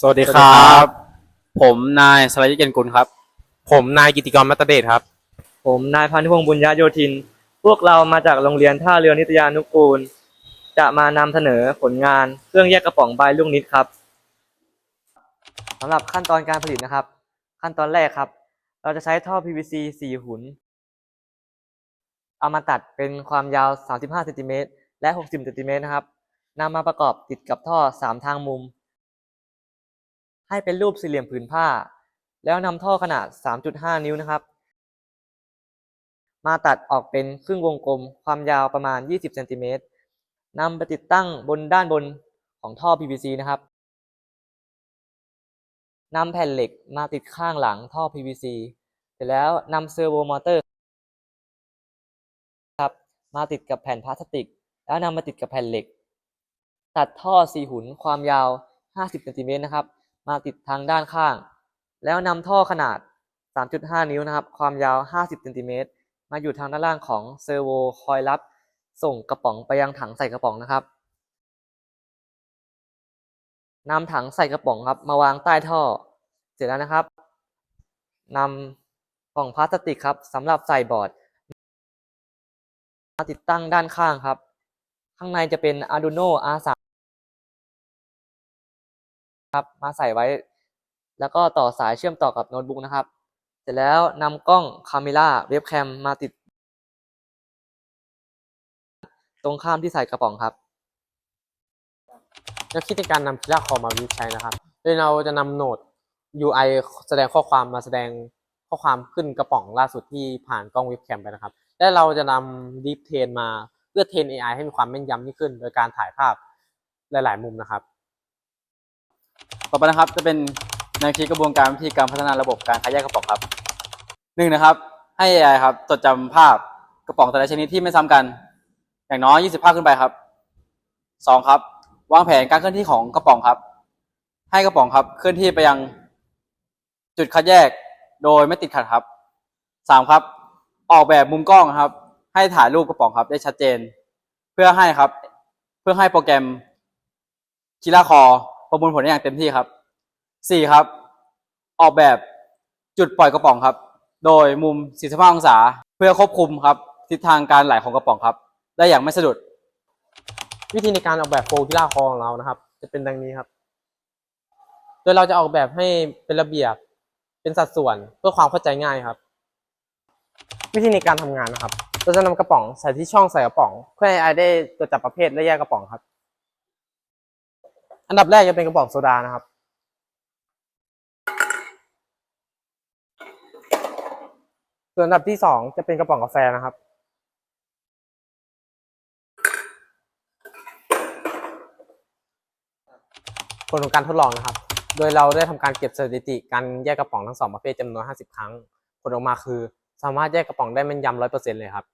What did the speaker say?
สวัสดีครับ ผมนายสรยุทธเกยนกุลครับ ผมนายกิติกรมัตตเดชครับ ผมนายพันธุพงศ์บุญญาโยธิน พวกเรามาจากโรงเรียนท่าเรือนิตยานุกูล จะมานำเสนอผลงานเครื่องแยกกระป๋องใบลูกนิดครับสำหรับขั้นตอนการผลิตนะครับ ขั้นตอนแรกครับ เราจะใช้ท่อ PVC 4 หุน เอามาตัดเป็นความยาว 35เซนติเมตรและ 60เซนติเมตรนะครับนำมาประกอบติดกับท่อ 3 ทางมุม ให้เป็นรูปสี่เหลี่ยมผืนผ้า แล้วนำท่อขนาด 3.5 นิ้วนะครับ มาตัดออกเป็นครึ่งวงกลมความยาวประมาณ 20เซนติเมตรนำไปติดตั้งบนด้านบนของท่อ PVC นะครับนำแผ่นเหล็กมาติดข้างหลังท่อ PVC เสร็จแล้วนำเซอร์โวมอเตอร์ครับมาติดกับแผ่นพลาสติก แล้วนำมาติดกับแผ่นเหล็ก ตัดท่อสีหุนความยาว 50เซนติเมตรนะครับ มาติดทางด้านข้าง แล้วนำท่อขนาด 3.5 นิ้วนะครับ ความยาว 50เซนติเมตรมาอยู่ทางด้านล่างของเซอร์โวคอยรับ ส่งกระป๋องไปยังถังใส่กระป๋องนะครับนำถังใส่กระป๋องครับ มาวางใต้ท่อ เสร็จแล้วนะครับนำกล่องพลาสติกครับสำหรับใส่บอร์ดมาติดตั้งด้านข้างครับ ข้างในจะเป็น Arduino R3 ครับมาใส่ไว้ แล้วก็ต่อสายเชื่อมต่อกับโน้ตบุ๊กนะครับ เสร็จแล้วนำกล้องคาเมล่าเว็บแคมมาติด ตรงข้ามที่ใส่กระป๋องครับแล้วคิดในการนำคิล่าคอมมาประยุกต์ใช้นะครับ โดยเราจะนำโหนด UI แสดงข้อความมาแสดงข้อความขึ้นกระป๋องล่าสุดที่ผ่านกล้องเว็บแคมไปนะครับ และเราจะนำ Deep Train มาเพื่อเทรน AI ให้มีความแม่นยำยิ่งขึ้น โดยการถ่ายภาพหลาย ๆ มุมนะครับ ต่อไปนะครับจะเป็นแนวคิดกระบวนการวิธีการพัฒนาระบบการคัดแยกกระป๋องครับหนึ่งนะครับ ให้ AI ครับจดจำภาพกระป๋องแต่ละชนิดที่ไม่ซ้ำกัน อย่างน้อย 20 ภาพขึ้นไปครับสองครับ วางแผนการเคลื่อนที่ของกระป๋องครับ ให้กระป๋องครับเคลื่อนที่ไปยังจุดคัดแยกโดยไม่ติดขัดครับสามครับ ออกแบบมุมกล้องครับ ให้ถ่ายรูปกระป๋องครับได้ชัดเจน เพื่อให้ครับ เพื่อให้โปรแกรมคิล่าคอ ประมวลผลได้อย่างเต็มที่ครับสี่ครับ ออกแบบจุดปล่อยกระป๋องครับ โดยมุม 45 องศาเพื่อควบคุมครับ ทิศทางการไหลของกระป๋องครับ ได้อย่างไม่สะดุด วิธีในการออกแบบโฟล์คิล่าคอของเรานะครับ จะเป็นดังนี้ครับ โดยเราจะออกแบบให้เป็นระเบียบเป็นสัดส่วนเพื่อความเข้าใจง่ายครับ วิธีในการทำงานนะครับเราจะนำกระป๋องใส่ที่ช่องใส่กระป๋อง เพื่อให้ AI ได้ตรวจจับประเภทและแยกกระป๋องครับ อันดับแรกจะเป็นกระป๋องโซดานะครับ ส่วนอันดับที่สองจะเป็นกระป๋องกาแฟนะครับ ผลของการทดลองนะครับ โดยเราได้ทำการเก็บสถิติการแยกกระป๋องทั้งสองประเภทจำนวน 50 ครั้ง ผลออกมาคือ สามารถแยกกระป๋องได้แม่นยำร้อยเปอร์เซ็นต์เลยครับ